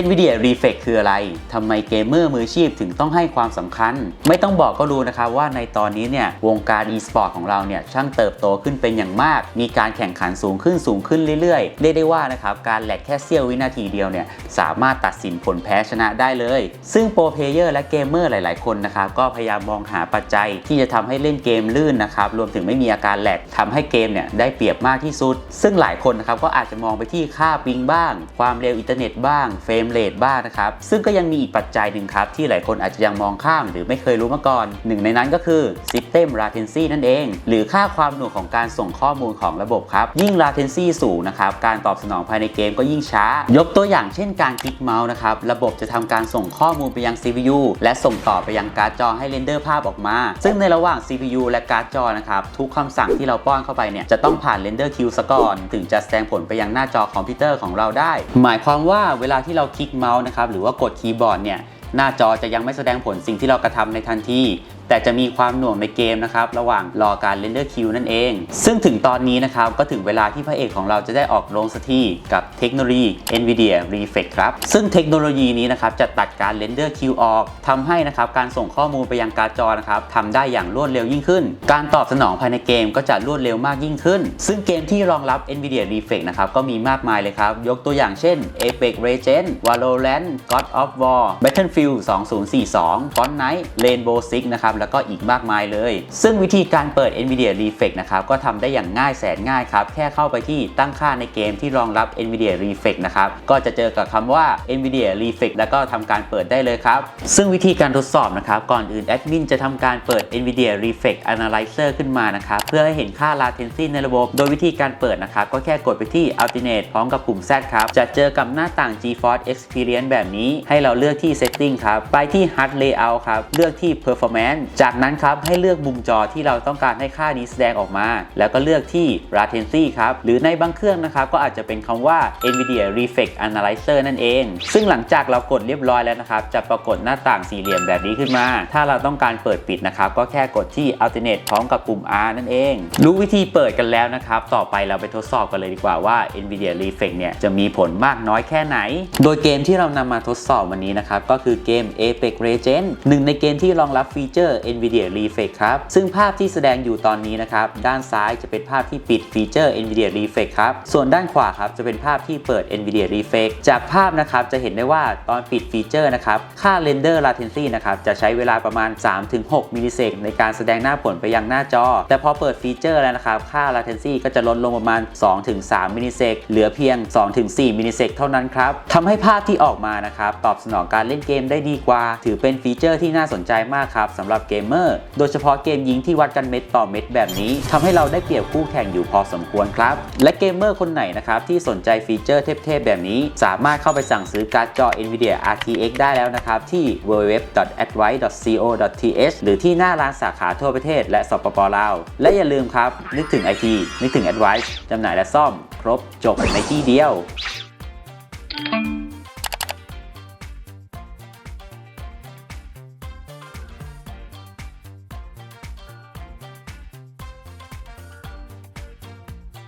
NVIDIA Reflex คืออะไร ทำไมเกมเมอร์มืออาชีพถึงต้องให้ความสำคัญ ไม่ต้องบอกก็รู้นะครับว่าในตอนนี้เนี่ยวงการ e-sport ของเราเนี่ยช่างเติบโตขึ้นเป็นอย่างมาก มีการแข่งขันสูงขึ้นสูงขึ้นเรื่อยๆ เรียกได้ว่านะครับการแหลกแค่เสี้ยววินาทีเดียวเนี่ยสามารถตัดสินผลแพ้ชนะได้เลย ซึ่งโปรเพเยอร์และเกมเมอร์หลาย ๆ คนนะครับก็พยายามมองหาปัจจัยที่จะทำให้เล่นเกมลื่นนะครับรวมถึงไม่มีอาการแหลกทำให้เกมเนี่ยได้เปรียบมากที่สุด ซึ่งหลายคนนะครับก็อาจจะมองไปที่ค่าปิงบ้าง ความเร็วอินเทอร์เน็ตบ้างเฟรมเรทบ้างนะครับ ซึ่งก็ยังมีอีกปัจจัยหนึ่งครับ ที่หลายคนอาจจะยังมองข้ามหรือไม่เคยรู้มาก่อน หนึ่งในนั้นก็คือ System Latency นั่นเอง หรือค่าความหน่วงของการส่งข้อมูลของระบบครับ ยิ่ง Latency สูงนะครับ การตอบสนองภายในเกมก็ยิ่งช้า ยกตัวอย่างเช่นการคลิกเมาส์นะครับ ระบบจะทำการส่งข้อมูลไปยัง CPU และส่งต่อไปยังการ์ดจอให้เรนเดอร์ภาพออกมา ซึ่งในระหว่าง CPU และการ์ดจอนะครับทุกคำสั่งที่เราป้อนเข้าไปเนี่ยจะต้องผ่านเรนเดอร์คิวซะก่อนถึงจะแสดงผลไปยังหน้าจอคอมพิวเตอร์ของเราได้ หมายความว่าเวลาที่เราคลิกเมาส์นะครับหรือว่ากดคีย์บอร์ดเนี่ยหน้าจอจะยังไม่แสดงผลสิ่งที่เรากระทำในทันที แต่จะมีความหน่วงในเกมนะครับระหว่างรอการเรนเดอร์คิวนั่นเอง ซึ่งถึงตอนนี้นะครับก็ถึงเวลาที่พระเอกของเราจะได้ออกโรงสักทีกับเทคโนโลยี NVIDIA Reflex ครับซึ่งเทคโนโลยีนี้นะครับจะตัดการเรนเดอร์คิวออกทำให้นะครับการส่งข้อมูลไปยังการ์ดจอนะครับทำได้อย่างรวดเร็วยิ่งขึ้น การตอบสนองภายในเกมก็จะรวดเร็วมากยิ่งขึ้น ซึ่งเกมที่รองรับ NVIDIA Reflex นะครับก็มีมากมายเลยครับยกตัวอย่างเช่น Apex Legends Valorant God of War Battlefield 2042 Fortnite Rainbow Six นะครับแล้วก็อีกมากมายเลย ซึ่งวิธีการเปิด NVIDIA Reflex นะครับก็ทำได้อย่างง่ายแสนง่ายครับ แค่เข้าไปที่ตั้งค่าในเกมที่รองรับ NVIDIA Reflex นะครับก็จะเจอกับคำว่า NVIDIA Reflex แล้วก็ทำการเปิดได้เลยครับ ซึ่งวิธีการทดสอบนะครับก่อนอื่นแอดมินจะทำการเปิด NVIDIA Reflex Analyzer ขึ้นมานะครับเพื่อให้เห็นค่า latency ในระบบ โดยวิธีการเปิดนะครับก็แค่กดไปที่ Alternate พร้อมกับปุ่ม Z ครับจะเจอกับหน้าต่าง GeForce Experience แบบนี้ ให้เราเลือกที่ Setting ครับไปที่ Hard Layout ครับเลือกที่ Performance จากนั้นครับให้เลือกมุมจอที่เราต้องการให้ค่านี้แสดงออกมา แล้วก็เลือกที่ latency ครับหรือในบางเครื่องนะครับก็อาจจะเป็นคำว่า NVIDIA Reflex Analyzer นั่นเอง ซึ่งหลังจากเรากดเรียบร้อยแล้วนะครับจะปรากฏหน้าต่างสี่เหลี่ยมแบบนี้ขึ้นมา ถ้าเราต้องการเปิดปิดนะครับก็แค่กดที่ Alternate พร้อมกับปุ่ม R นั่นเอง รู้วิธีเปิดกันแล้วนะครับต่อไปเราไปทดสอบกันเลยดีกว่าว่า NVIDIA Reflex เนี่ยจะมีผลมากน้อยแค่ไหน โดยเกมที่เรานำมาทดสอบวันนี้นะครับก็คือเกม Apex Legends หนึ่งในเกมที่รองรับฟีเจอร์ NVIDIA Reflex ครับ ซึ่งภาพที่แสดงอยู่ตอนนี้นะครับ ด้านซ้ายจะเป็นภาพที่ปิดฟีเจอร์ NVIDIA Reflex ครับ ส่วนด้านขวาครับจะเป็นภาพที่เปิด NVIDIA Reflex จากภาพนะครับจะเห็นได้ว่าตอนปิดฟีเจอร์นะครับ ค่า Render Latency นะครับจะใช้เวลาประมาณ 3-6มิลลิเซกในการแสดงหน้าผลไปยังหน้าจอ แต่พอเปิดฟีเจอร์แล้วนะครับ ค่า Latency ก็จะลดลงประมาณ 2-3มิลลิเซกเหลือเพียง 2-4มิลลิเซกเท่านั้นครับทำให้ภาพที่ออกมานะครับตอบสนองการเล่นเกมได้ดีกว่า ถือเป็นฟีเจอร์ที่น่าสนใจมากครับสำหรับเกมเมอร์ โดยเฉพาะเกมยิงที่วัดกันเม็ดต่อเม็ดแบบนี้ทำให้เราได้เปรียบคู่แข่งอยู่พอสมควรครับ และเกมเมอร์คนไหนนะครับที่สนใจฟีเจอร์เทพๆแบบนี้ สามารถเข้าไปสั่งซื้อการ์ดจอ NVIDIA RTX ได้แล้วนะครับ ที่ www.advice.co.th หรือที่หน้าร้านสาขาทั่วประเทศและสปปลาว และอย่าลืมครับ นึกถึง IT นึกถึง Advice จำหน่ายและซ่อม ครบจบในที่เดียว